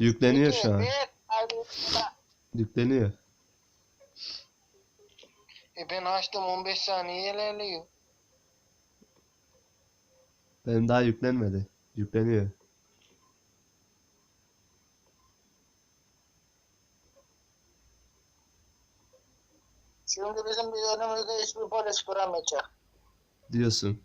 Yükleniyor iki, şu an. Yükleniyor. E ben açtım 15 saniye ilerliyor. Benim daha yüklenmedi. Yükleniyor. Şimdi bizim bir önümüzde hiçbir polis duramayacak. Diyorsun.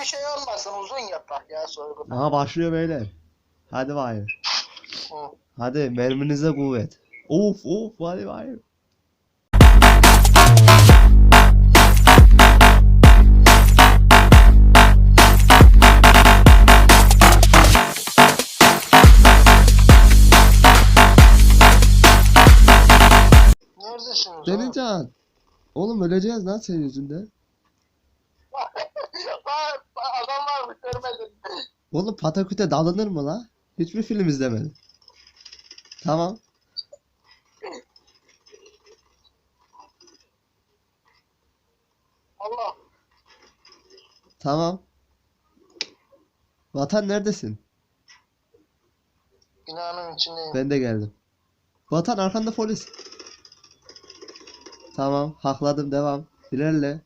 Bir şey olmasın uzun yapak ya soygun. Aha başlıyor beyler. Hadi bayım. Hadi merminize kuvvet. Of of hadi bayım. Neredesiniz oğlum? Delican. Oğlum öleceğiz lan senin yüzünden. Oğlum pataküte dalınır mı la? Hiçbir film izlemedim. Tamam. Allah. Tamam. Vatan neredesin? Binanın içindeyim. Ben de geldim. Vatan arkanda polis. Tamam, hakladım devam. İlerle.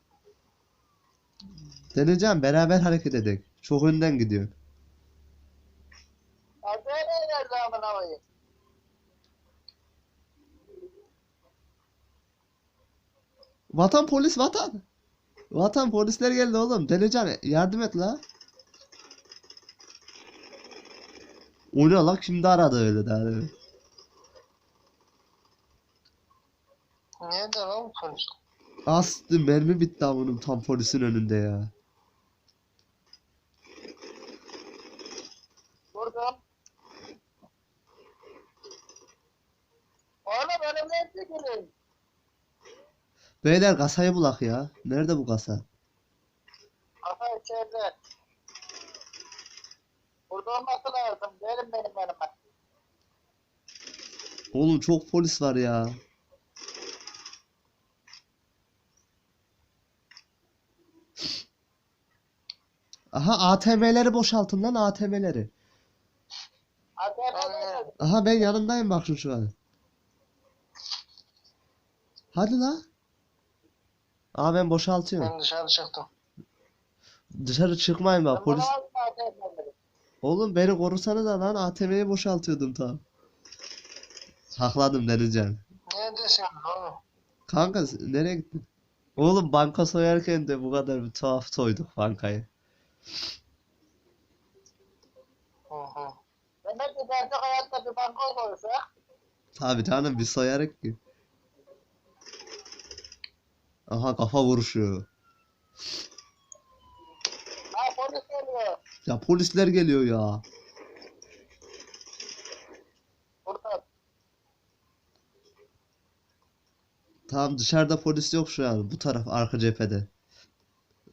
Deneyeceğim beraber hareket edelim. Çok önden gidiyor. Hadi nerede amına koyayım? Vatan polis vatan. Vatan polisler geldi oğlum. Deneyeceğim yardım et la. O ne la kimdi aradı öyle daha demin. Nerede lan polis? Astı mermi bitti bunun tam polisin önünde ya. Buradan. Oğlum Beyler kasayı bulak ya. Nerede bu kasa? Kafa içeride. Burada olması lazım. Verin benim yanıma. Oğlum çok polis var ya. Aha ATM'leri boşaltın lan ATM'leri. Hadi hadi. Aha ben yanındayım bak şu şu an. Hadi la. Aa ben boşaltıyorum. Ben dışarı çıktım. Dışarı çıkmayın bak polis. Oğlum beni korusana da lan ATM'yi boşaltıyordum tam. Hakladım Denizcan. Neredesin oğlum? Kanka nereye gittin? Oğlum banka soyarken de bu kadar bir tuhaf soyduk bankayı. Hı. Demek ki gerçek hayatta bir banka soysak. Tabii canım bir soyarık ki. Aha kafa vuruşuyor. Ha polis geliyor. Ya polisler geliyor ya. Burada. Tamam dışarıda polis yok şu an. Bu taraf arka cephede.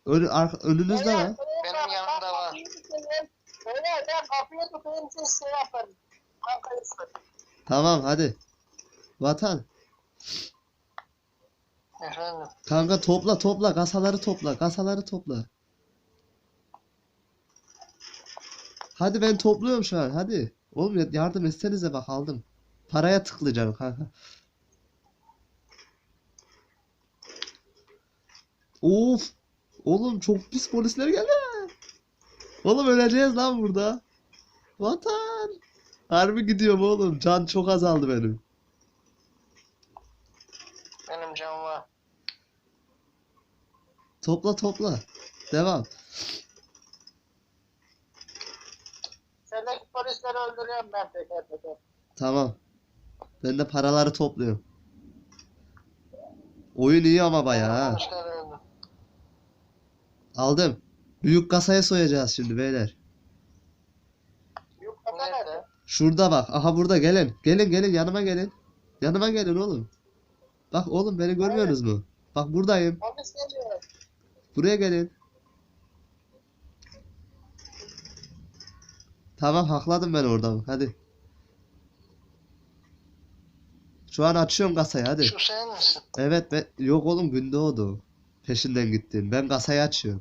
Ön, arka, önünüzde lan. Benim yanımda var. Beyler ben kapıyı tutayım siz şey yapın. Tamam hadi. Vatan. Efendim. Kanka topla topla kasaları topla kasaları topla. Hadi ben topluyorum şu an hadi. Oğlum ya- yardım etsenize bak aldım. Paraya tıklayacağım kanka. Of. Oğlum çok pis polisler geldi. Oğlum öleceğiz lan burada. Vatan. Harbi gidiyorum oğlum. Can çok azaldı. Benim canım var. Topla topla. Devam. Sendeki polisleri öldürüyorum ben teker teker. Tamam. Ben de paraları topluyorum. Oyun iyi ama bayağı ha. Aldım. Büyük kasaya soyacağız şimdi beyler. Yok kasa nerede? Şurada bak. Aha burada gelin. Gelin gelin yanıma gelin. Yanıma gelin oğlum. Bak oğlum beni görmüyorsunuz mu? Bak buradayım. Polis geliyor. Buraya gelin. Tamam hakladım ben oradan. Hadi. Şu an açıyorum kasayı hadi. Şu sen misin? Evet ben yok oğlum Gündoğdu. Peşinden gittin. Ben kasayı açıyorum.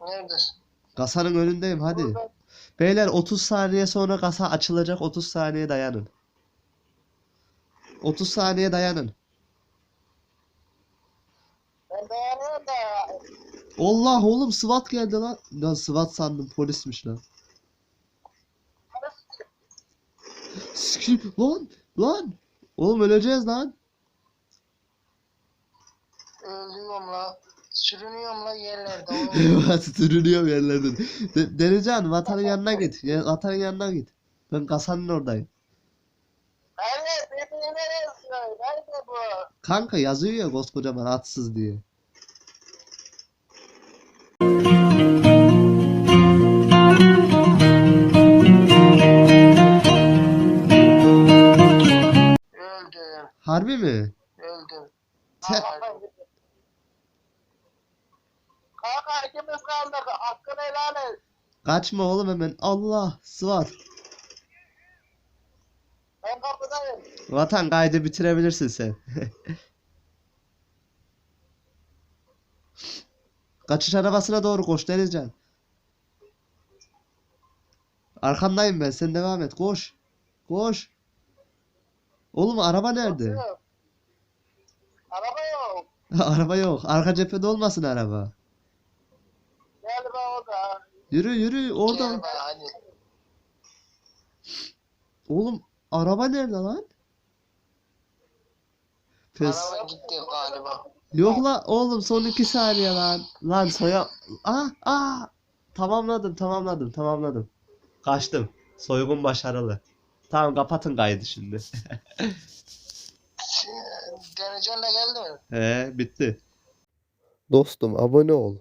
Neredesin? Kasanın önündeyim hadi. Burada. Beyler 30 saniye sonra kasa açılacak 30 saniye dayanın. 30 saniye dayanın. Ben dayanıyorum da. Allah oğlum SWAT geldi lan. Lan SWAT sandım polismiş lan. Sikim lan lan. Oğlum öleceğiz lan. Ölüyorum la. Sürünüyorum la yerlerde. oğlum. Evet sürünüyor yerlerden. De Delican vatanın yanına git. Ya, vatanın yanına git. Ben kasanın oradayım. Kanka yazıyor ya koskocaman atsız diye. Harbi mi? Öldüm. Sen- Kanka ikimiz kaldık. Hakkını helal et. Kaçma oğlum hemen. Allah SWAT. Ben kapıdayım. Vatan kaydı bitirebilirsin sen. Kaçış arabasına doğru koş Denizcan. Arkandayım ben. Sen devam et. Koş. Koş. Oğlum araba nerede? Yok. Araba yok. Araba yok. Arka cephede olmasın araba. Galiba o da. Yürü yürü oradan. Galiba hadi. Oğlum araba nerede lan? Pes. Araba gitti galiba. Yok la oğlum son iki saniye lan. Lan soya... Ah ah. Tamamladım tamamladım tamamladım. Kaçtım. Soygun başarılı. Tamam kapatın kaydı şimdi. Denizcan da geldi mi? He bitti. Dostum abone ol.